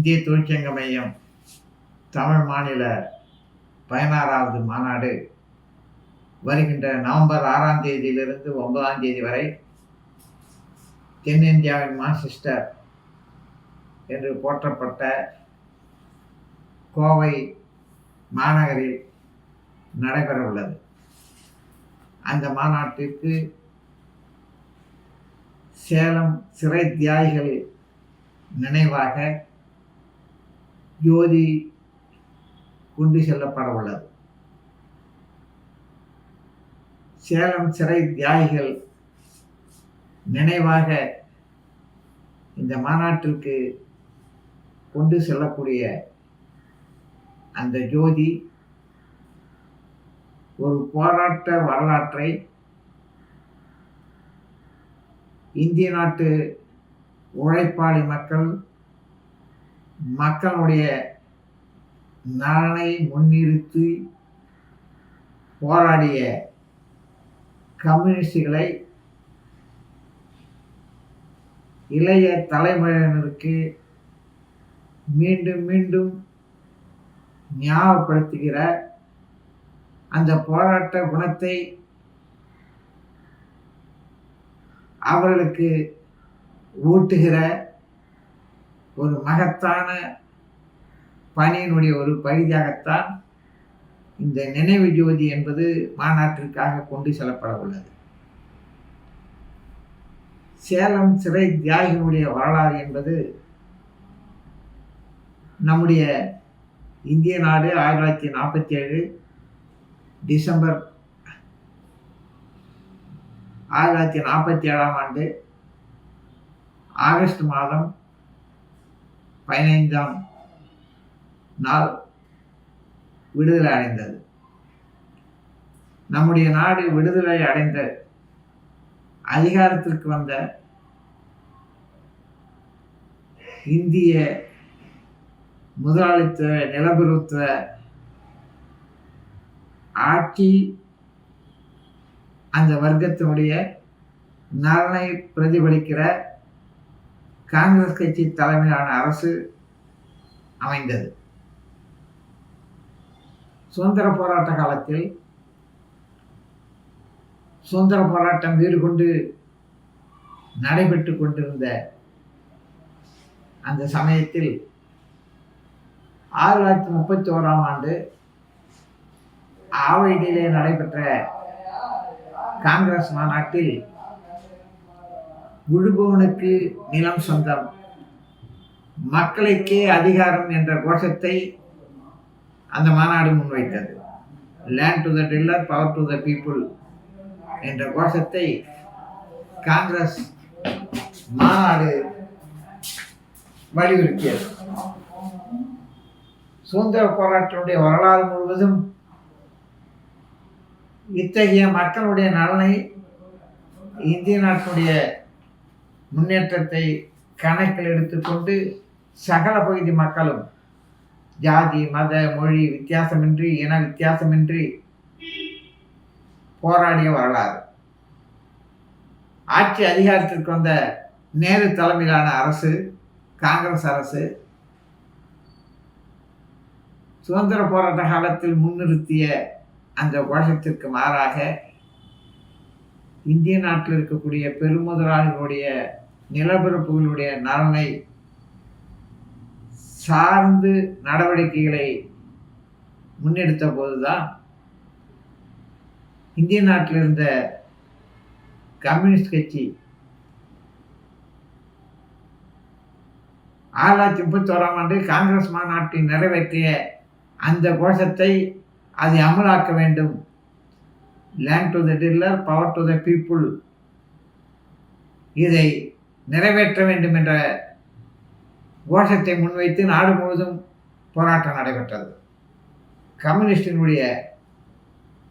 இந்திய தொழிற்சங்க மையம் தமிழ் மாநில பதினாறாவது மாநாடு வருகின்ற நவம்பர் ஆறாம் தேதியிலிருந்து ஒன்பதாம் தேதி வரை தென்னிந்தியாவின் மான்செஸ்டர் என்று போற்றப்பட்ட கோவை மாநகரில் நடைபெற உள்ளது அந்த மாநாட்டிற்கு சேலம் சிறை தியாகிகள் நினைவாக ஜோதி கொண்டு செல்லப்பட உள்ளது. சேலம் சிறை தியாகிகள் நினைவாக இந்த மாநாட்டிற்கு கொண்டு செல்லக்கூடிய அந்த ஜோதி ஒரு போராட்ட வரலாற்றை இந்திய நாட்டு உழைப்பாளி மக்கள் மக்களுடைய நலனை முன்னிறுத்தி போராடிய கம்யூனிஸ்டுகளை இளைய தலைமுறையினருக்கு மீண்டும் மீண்டும் ஞாபகப்படுத்துகிற அந்த போராட்ட குணத்தை அவர்களுக்கு ஊட்டுகிற ஒரு மகத்தான பணியினுடைய ஒரு பகுதியாகத்தான் இந்த நினைவு ஜோதி என்பது மாநாட்டிற்காக கொண்டு செல்லப்பட உள்ளது. சேலம் சிறை தியாகிகளுடைய வரலாறு என்பது நம்முடைய இந்திய நாடு ஆயிரத்தி தொள்ளாயிரத்தி நாற்பத்தி ஏழு டிசம்பர் ஆயிரத்தி தொள்ளாயிரத்தி நாற்பத்தி ஏழாம் ஆண்டு ஆகஸ்ட் மாதம் பதினைந்தாம் நாள் விடுதலை அடைந்தது. நம்முடைய நாடு விடுதலை அடைந்த அதிகாரத்திற்கு வந்த இந்திய முதலாளித்துவ நிலப்பிரபுத்துவ ஆட்சி அந்த வர்க்கத்தினுடைய நலனை பிரதிபலிக்கிற காங்கிரஸ் கட்சி தலைமையிலான அரசு அமைந்தது. சுதந்திர போராட்ட காலத்தில் சுதந்திர போராட்டம் மேற்கொண்டு நடைபெற்று கொண்டிருந்த அந்த சமயத்தில் ஆயிரத்தி தொள்ளாயிரத்தி முப்பத்தி ஓராம் ஆண்டு ஆவடியிலே நடைபெற்ற காங்கிரஸ் மாநாட்டில் விழுபவனுக்கு நிலம் சொந்தம். மக்களுக்கே அதிகாரம் என்ற கோஷத்தை அந்த மாநாடு முன்வைத்தது. Land to the tiller power to the people என்ற கோஷத்தை காங்கிரஸ் மாநாடு வலியுறுத்தியது. சுதந்திர போராட்டத்தினுடைய வரலாறு முழுவதும் இத்தகைய மக்களுடைய நலனை இந்திய நாட்டினுடைய முன்னேற்றத்தை கணக்கில் எடுத்துக்கொண்டு சகல பகுதி மக்களும் ஜாதி மத மொழி வித்தியாசமின்றி இன வித்தியாசமின்றி போராடிய வரலாறு. ஆட்சி அதிகாரத்திற்கு வந்த நேரு தலைமையிலான அரசு காங்கிரஸ் அரசு சுதந்திர போராட்ட காலத்தில் முன்னிறுத்திய அந்த கோஷத்திற்கு மாறாக இந்திய நாட்டில் இருக்கக்கூடிய பெருமுதலாளிகளுடைய நிலப்பரப்புகளுடைய நலனை சார்ந்து நடவடிக்கைகளை முன்னெடுத்த போதுதான் இந்திய நாட்டில் இருந்த கம்யூனிஸ்ட் கட்சி ஆயிரத்தி தொள்ளாயிரத்தி முப்பத்தி ஓராம் ஆண்டு காங்கிரஸ் மாநாட்டில் நிறைவேற்றிய அந்த கோஷத்தை அதை அமலாக்க வேண்டும். Land to the tiller power to the people இதை நிறைவேற்ற வேண்டும் என்ற கோஷத்தை முன்வைத்து நாடு முழுவதும் போராட்டம் நடைபெற்றது. கம்யூனிஸ்டினுடைய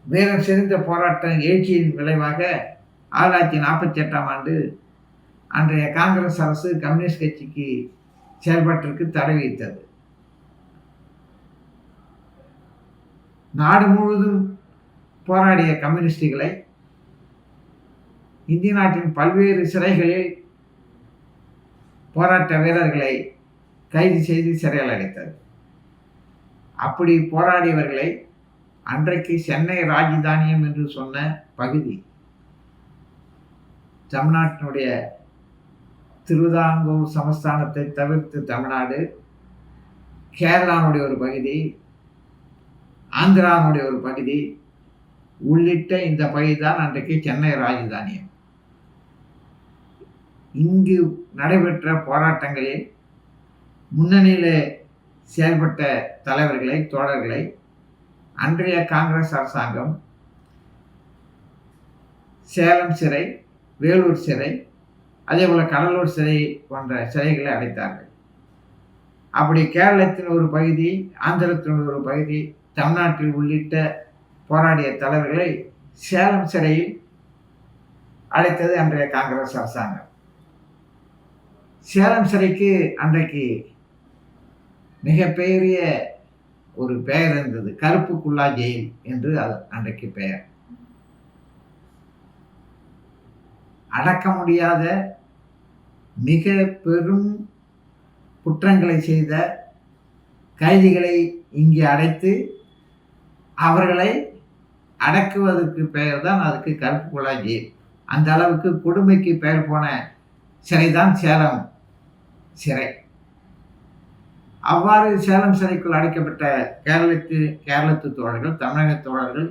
வீரம் சிறந்த போராட்டம் எழுச்சியின் விளைவாக ஆயிரத்தி தொள்ளாயிரத்தி நாற்பத்தி எட்டாம் ஆண்டு அன்றைய காங்கிரஸ் அரசு கம்யூனிஸ்ட் கட்சிக்கு செயல்பாட்டிற்கு தடை விதித்தது. நாடு முழுவதும் போராடிய கம்யூனிஸ்டுகளை இந்திய நாட்டின் பல்வேறு சிறைகளில் போராட்ட வீரர்களை கைது செய்து சிறையில் அடைத்தது. அப்படி போராடியவர்களை அன்றைக்கு சென்னை ராஜதானியம் என்று சொன்ன பகுதி தமிழ்நாட்டினுடைய திருவிதாங்கூர் சமஸ்தானத்தை தவிர்த்து தமிழ்நாடு கேரளாவுடைய ஒரு பகுதி ஆந்திராவுடைய ஒரு பகுதி உள்ளிட்ட இந்த பகுதி தான் அன்றைக்கு சென்னை ராஜதானியம் இங்கு நடைபெற்ற போராட்டங்களில் முன்னணியில் செயல்பட்ட தலைவர்களை தோழர்களை அன்றைய காங்கிரஸ் அரசாங்கம் சேலம் சிறை வேலூர் சிறை அதே போல் கடலூர் சிறை போன்ற சிறைகளை அடைத்தார்கள். அப்படி கேரளத்தின் ஒரு பகுதி ஆந்திரத்தின் ஒரு பகுதி தமிழ்நாட்டில் உள்ளிட்ட போராடிய தலைவர்களை சேலம் சிறையில் அடைத்தது அன்றைய காங்கிரஸ் அரசாங்கம். சேலம் சிறைக்கு அன்றைக்கு மிகப்பெரிய ஒரு பெயர் இருந்தது. கருப்புக்குள்ளா ஜெயில் என்று அது அன்றைக்கு பெயர். அடக்க முடியாத மிக பெரும் குற்றங்களை செய்த கைதிகளை இங்கே அடைத்து அவர்களை அடக்குவதற்கு பெயர் தான் அதுக்கு கருப்பு குழா ஜெயில். அந்த அளவுக்கு கொடுமைக்கு பெயர் போன சிலை தான் சேலம் சிறை. அவ்வாறு சேலம் சிறைக்குள் அடைக்கப்பட்ட கேரளத்து கேரளத்து தோழர்கள் தமிழக தோழர்கள்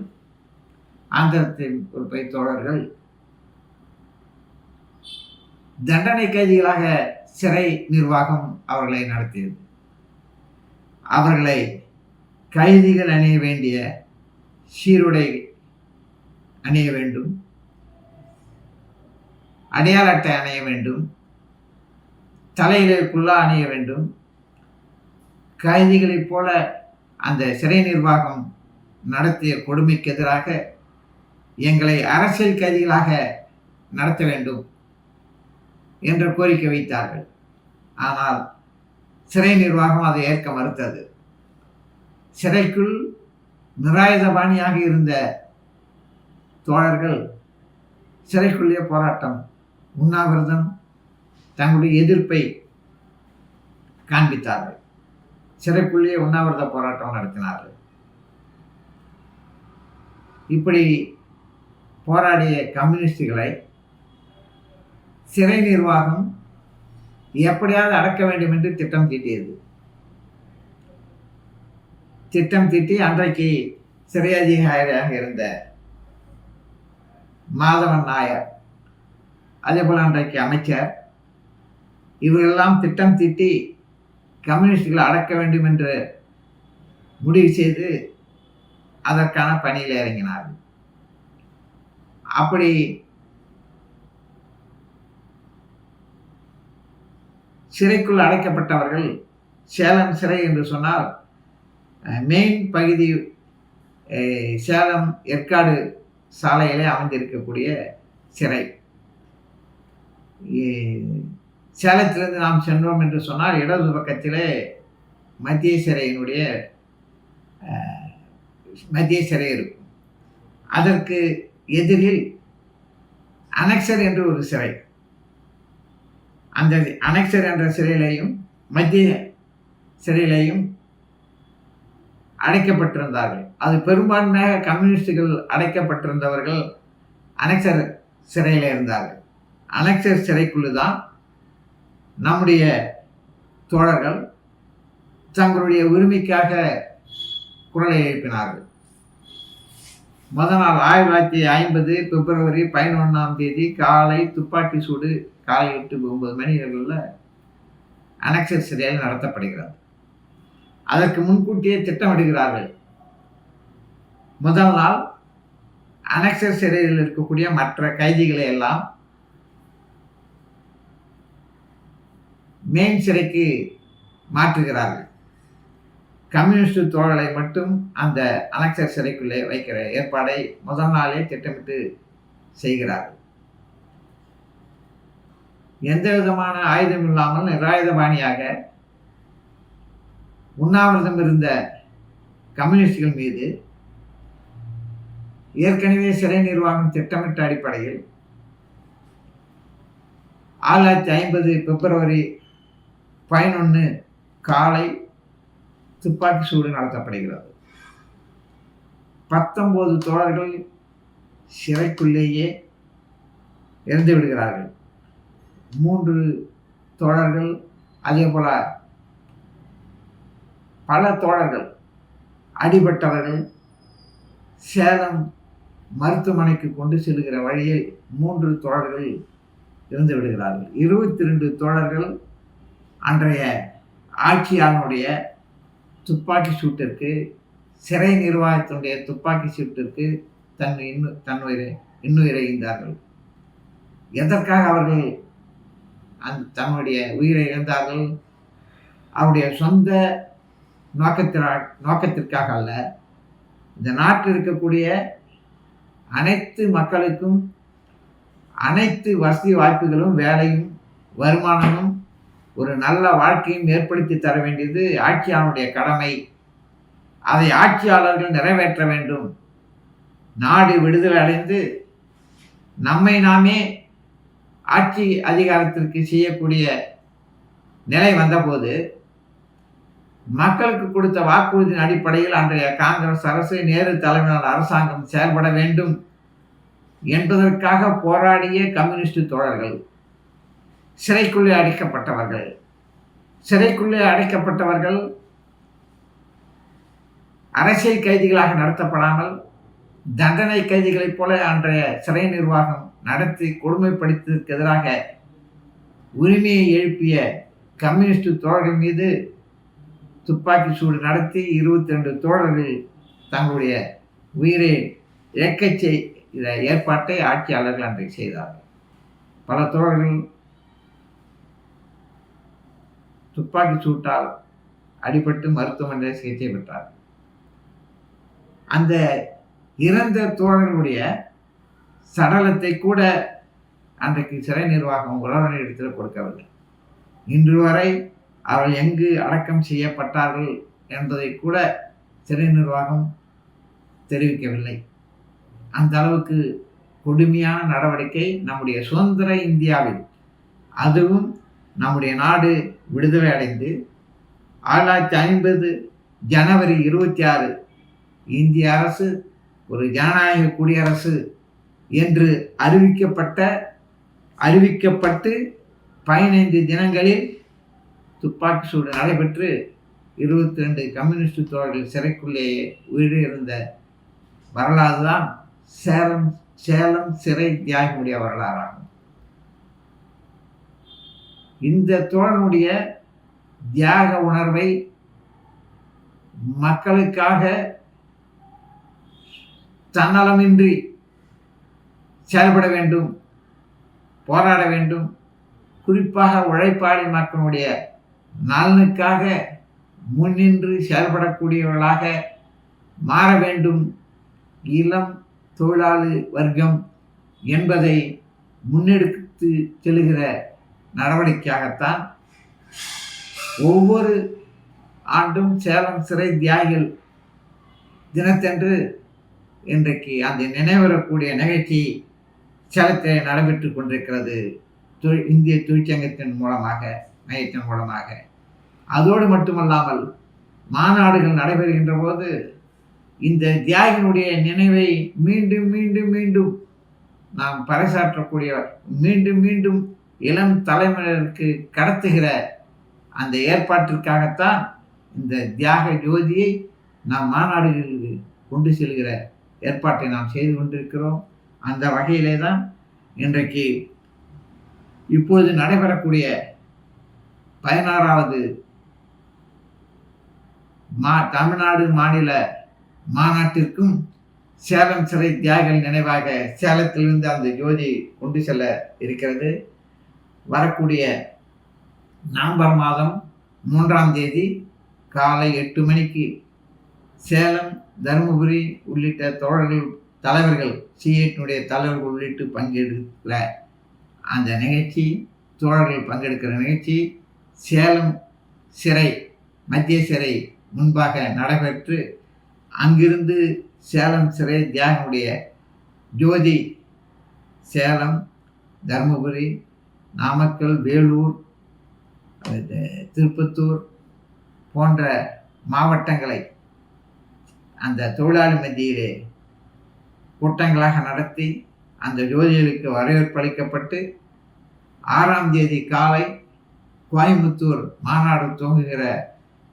ஆந்திரத்தின் ஒரு பை தோழர்கள் தண்டனை கைதிகளாக சிறை நிர்வாகம் அவர்களை நடத்தியது. அவர்களை கைதிகள் அணிய வேண்டிய சீருடை அணிய வேண்டும். அடையாள அட்டை அணிய வேண்டும். தலையிலே குல்லா அணிய வேண்டும். கைதிகளைப் போல அந்த சிறை நிர்வாகம் நடத்திய கொடுமைக்கு எதிராக எங்களை அரசியல் கைதிகளாக நடத்த வேண்டும் என்ற கோரிக்கை வைத்தார்கள். ஆனால் சிறை நிர்வாகம் அதை ஏற்க மறுத்தது. சிறைக்குள் நிராயுதபாணியாக இருந்த தோழர்கள் சிறைக்குள்ளே போராட்டம் உண்ணாவிரதம் தங்களுடைய எதிர்ப்பை காண்பித்தார்கள். சிறைக்குள்ளேயே உண்ணாவிரத போராட்டம் நடத்தினார்கள். இப்படி போராடிய கம்யூனிஸ்டுகளை சிறை நிர்வாகம் எப்படியாவது அடக்க வேண்டும் என்று திட்டம் தீட்டியது. திட்டம் தீட்டி அன்றைக்கு சிறை அதிகாரியாக இருந்த மாதவன் நாயர் அதே போல் அன்றைக்கு அமைச்சர் இவர்களெல்லாம் திட்டம் தீட்டி கம்யூனிஸ்டுகளை அடக்க வேண்டும் என்று முடிவு செய்து அதற்கான பணியில் இறங்கினார்கள். அப்படி சிறைக்குள் அடைக்கப்பட்டவர்கள் சேலம் சிறை என்று சொன்னால் மெயின் பகுதி சேலம் ஏற்காடு சாலையிலே அமைந்திருக்கக்கூடிய சிறை. சேலத்திலிருந்து நாம் சென்றோம் என்று சொன்னால் இடது பக்கத்திலே மத்திய சிறையினுடைய மத்திய சிறை இருக்கும். அதற்கு எதிரில் அனக்சர் என்று ஒரு சிறை. அந்த அனெக்சர் என்ற சிறையிலையும் மத்திய சிறையிலையும் அடைக்கப்பட்டிருந்தார்கள். அது பெரும்பான்மையாக கம்யூனிஸ்டுகள் அடைக்கப்பட்டிருந்தவர்கள் அனெக்சர் சிறையில் இருந்தார்கள். அனெக்சர் சிறைக்குழு தான் நம்முடைய தோழர்கள் தங்களுடைய உரிமைக்காக குரலை எழுப்பினார்கள். முத நாள் ஆயிரத்தி தொள்ளாயிரத்தி ஐம்பது பிப்ரவரி பதினொன்றாம் தேதி காலை துப்பாக்கி சூடு காலை எட்டு ஒன்பது மணிகளில் அனக்சர் சிறையில் நடத்தப்படுகிறது. அதற்கு முன்கூட்டியே திட்டமிடுகிறார்கள். முதல் நாள் அனக்சர் சிறையில் இருக்கக்கூடிய மற்ற கைதிகளை எல்லாம் மெயின் சிறைக்கு மாற்றுகிறார்கள். கம்யூனிஸ்ட் தோழலை மட்டும் அந்த அலெக்சர் சிறைக்குள்ளே வைக்கிற ஏற்பாடை முதல் நாளே திட்டமிட்டு செய்கிறார்கள். எந்த விதமான ஆயுதம் இல்லாமல் நிராயுதபாணியாக உண்ணாவிரதம் இருந்த கம்யூனிஸ்டுகள் மீது ஏற்கனவே சிறை நிர்வாகம் திட்டமிட்ட அடிப்படையில் ஆயிரத்தி ஐம்பது பிப்ரவரி பதினொன்று காலை துப்பாக்கி சூடு நடத்தப்படுகிறது. பத்தொன்பது தோழர்கள் சிறைக்குள்ளேயே இறந்து விடுகிறார்கள். மூன்று தோழர்கள் அதே போல் பல தோழர்கள் அடிபட்டவர்கள் சேலம் மருத்துவமனைக்கு கொண்டு செல்கிற வழியில் மூன்று தோழர்கள் இறந்து விடுகிறார்கள். இருபத்தி ரெண்டு தோழர்கள் அன்றைய ஆட்சியாளனுடைய துப்பாக்கி சூட்டிற்கு சிறை நிர்வாகத்தினுடைய துப்பாக்கி சூட்டிற்கு தன் இன்னு தன்னுயிரை இன்னுயிரை ஈந்தார்கள் எதற்காக அவர்கள் அந்த தன்னுடைய உயிரை இழந்தார்கள்? அவருடைய சொந்த நோக்கத்திறா நோக்கத்திற்காக அல்ல. இந்த நாட்டில் இருக்கக்கூடிய அனைத்து மக்களுக்கும் அனைத்து வசதி வாய்ப்புகளும் வேலையும் வருமானமும் ஒரு நல்ல வாழ்க்கையும் ஏற்படுத்தி தர வேண்டியது ஆட்சியாளனுடைய கடமை. அதை ஆட்சியாளர்கள் நிறைவேற்ற வேண்டும். நாடு விடுதலை அடைந்து நம்மை நாமே ஆட்சி அதிகாரத்திற்கு செய்யக்கூடிய நிலை வந்தபோது மக்களுக்கு கொடுத்த வாக்குறுதியின் அடிப்படையில் அன்றைய காங்கிரஸ் அரசு நேரு தலைமையிலான அரசாங்கம் செயல்பட வேண்டும் என்பதற்காக போராடிய கம்யூனிஸ்ட் தோழர்கள். சிறைக்குள்ளே அடைக்கப்பட்டவர்கள். சிறைக்குள்ளே அடைக்கப்பட்டவர்கள் அரசியல் கைதிகளாக நடத்தப்படாமல் தண்டனை கைதிகளைப் போல அன்றைய சிறை நிர்வாகம் நடத்தி கொடுமைப்படுத்ததற்கு எதிராக உரிமையை எழுப்பிய கம்யூனிஸ்ட் தோழர்கள் மீது துப்பாக்கி சூடு நடத்தி இருபத்தி ரெண்டு தோழர்கள் தங்களுடைய உயிரை இழக்கச் செய்த ஏற்பாட்டை ஆட்சியாளர்கள் அன்றைக்கு செய்தார்கள். பல தோழர்கள் துப்பாக்கி சூட்டால் அடிபட்டு மருத்துவமனையில் சிகிச்சை பெற்றார். அந்த இறந்த தோழர்களுடைய சடலத்தை கூட அன்றைக்கு சிறை நிர்வாகம் உறவினரிடத்தில் கொடுக்கவில்லை. இன்று வரை அவர்கள் எங்கு அடக்கம் செய்யப்பட்டார்கள் என்பதை கூட சிறை நிர்வாகம் தெரிவிக்கவில்லை. அந்த அளவுக்கு கொடுமையான நடவடிக்கை நம்முடைய சுதந்திர இந்தியாவில் அதுவும் நம்முடைய நாடு விடுதலை அடைந்து ஆயிரத்தி ஐம்பது ஜனவரி இருபத்தி ஆறு இந்திய அரசு ஒரு ஜனநாயக குடியரசு என்று அறிவிக்கப்பட்ட அறிவிக்கப்பட்டு பதினைந்து தினங்களில் துப்பாக்கி சூடு நடைபெற்று இருபத்தி ரெண்டு கம்யூனிஸ்ட் தோழர்கள் சிறைக்குள்ளேயே உயிரிழந்த வரலாறு தான் சேலம் சேலம் சிறை தியாகினுடைய வரலாறாகும். இந்த தோழனுடைய தியாக உணர்வை மக்களுக்காக தன்னலமின்றி செயல்பட வேண்டும் போராட வேண்டும். குறிப்பாக உழைப்பாளி மக்களுடைய நலனுக்காக முன்னின்று செயல்படக்கூடியவர்களாக மாற வேண்டும். இளம் தொழிலாளி வர்க்கம் என்பதை முன்னெடுத்து செல்கிற நடவடிக்கையாகத்தான் ஒவ்வொரு ஆண்டும் சேலம் சிறை தியாகிகள் தினத்தன்று இன்றைக்கு அந்த நினைவரக்கூடிய நிகழ்ச்சி சேலத்தில் நடைபெற்று கொண்டிருக்கிறது. தொழில் இந்திய தொழிற்சங்கத்தின் மூலமாக மையத்தின் மூலமாக. அதோடு மட்டுமல்லாமல் மாநாடுகள் நடைபெறுகின்ற போது இந்த தியாகினுடைய நினைவை மீண்டும் மீண்டும் மீண்டும் நாம் பறைசாற்றக்கூடிய மீண்டும் மீண்டும் இளம் தலைமுறைக்கு கடத்துகிற அந்த ஏற்பாட்டிற்காகத்தான் இந்த தியாக ஜோதியை நாம் மாநாடுகளுக்கு கொண்டு செல்கிற ஏற்பாட்டை நாம் செய்து கொண்டிருக்கிறோம். அந்த வகையிலே தான் இன்றைக்கு இப்பொழுது நடைபெறக்கூடிய பதினாறாவது மா தமிழ்நாடு மாநில மாநாட்டிற்கும் சேலம் சிறை தியாகிகள் நினைவாக சேலத்திலிருந்து அந்த ஜோதி கொண்டு செல்ல இருக்கிறது. வரக்கூடிய நவம்பர் மாதம் மூன்றாம் தேதி காலை எட்டு மணிக்கு சேலம் தருமபுரி உள்ளிட்ட தோழர்கள் தலைவர்கள் சிஏட்டினுடைய தலைவர்கள் உள்ளிட்டு பங்கெடுக்கிற அந்த நிகழ்ச்சி தோழர்கள் பங்கெடுக்கிற நிகழ்ச்சி சேலம் சிறை மத்திய சிறை முன்பாக நடைபெற்று அங்கிருந்து சேலம் சிறை தியாகனுடைய ஜோதி சேலம் தருமபுரி நாமக்கல் வேலூர் திருப்பத்தூர் போன்ற மாவட்டங்களை அந்த தொழிலாளி மத்தியிலே கூட்டங்களாக நடத்தி அந்த ஜோதிகளுக்கு வரவேற்பு அளிக்கப்பட்டு ஆறாம் தேதி காலை கோயம்புத்தூர் மாநாடு துவங்குகிற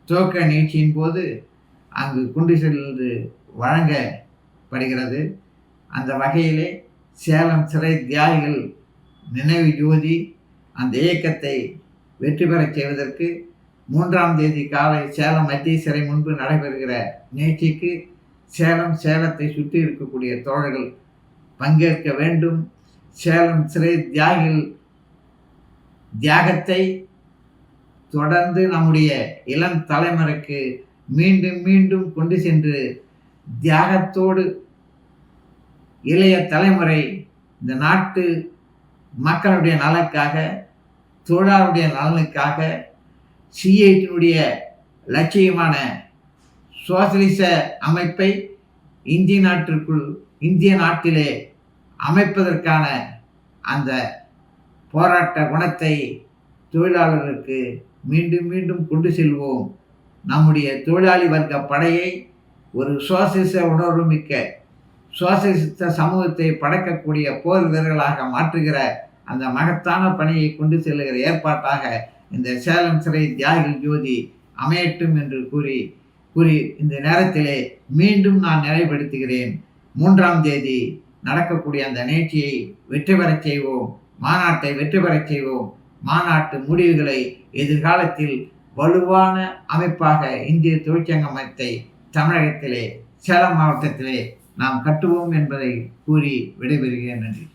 துவக்க நிகழ்ச்சியின் போது அங்கு குண்டு செல்வது வழங்கப்படுகிறது. அந்த வகையிலே சேலம் சிறை தியாகிகள் நினைவு ஜோதி அந்த இயக்கத்தை வெற்றி பெறச் செய்வதற்கு மூன்றாம் தேதி காலை சேலம் மத்திய சிறை முன்பு நடைபெறுகிற நிகழ்ச்சிக்கு சேலம் சேலத்தை சுற்றி இருக்கக்கூடிய தோழர்கள் பங்கேற்க வேண்டும். சேலம் சிறை தியாகிகள் தியாகத்தை தொடர்ந்து நம்முடைய இளம் தலைமுறைக்கு மீண்டும் மீண்டும் கொண்டு சென்று தியாகத்தோடு இளைய தலைமுறை இந்த நாட்டு மக்களுடைய நலனுக்காக தொழிலாளருடைய நலனுக்காக சிஐடியினுடைய லட்சியமான சோசலிச அமைப்பை இந்திய நாட்டிற்குள் இந்திய நாட்டிலே அமைப்பதற்கான அந்த போராட்ட குணத்தை தொழிலாளர்களுக்கு மீண்டும் மீண்டும் கொண்டு செல்வோம். நம்முடைய தொழிலாளி வர்க்க படையை ஒரு சுவாசிச உணர்வு மிக்க சுவாசித்த சமூகத்தை படைக்கக்கூடிய போர் வீரர்களாக மாற்றுகிற அந்த மகத்தான பணியை கொண்டு செல்லுகிற ஏற்பாட்டாக இந்த சேலம் சிறை தியாகிகள் ஜோதி அமையட்டும் என்று கூறி கூறி இந்த நேரத்திலே மீண்டும் நான் நிலைப்படுத்துகிறேன் மூன்றாம் தேதி நடக்கக்கூடிய அந்த நிகழ்ச்சியை வெற்றி பெறச் செய்வோம். மாநாட்டை வெற்றி பெறச் செய்வோம். மாநாட்டு முடிவுகளை எதிர்காலத்தில் வலுவான அமைப்பாக இந்திய தொழிற்சங்கமத்தை தமிழகத்திலே சேலம் மாவட்டத்திலே நாம் கட்டுவோம் என்பதை கூறி விடைபெறுகிறேன். நன்றி.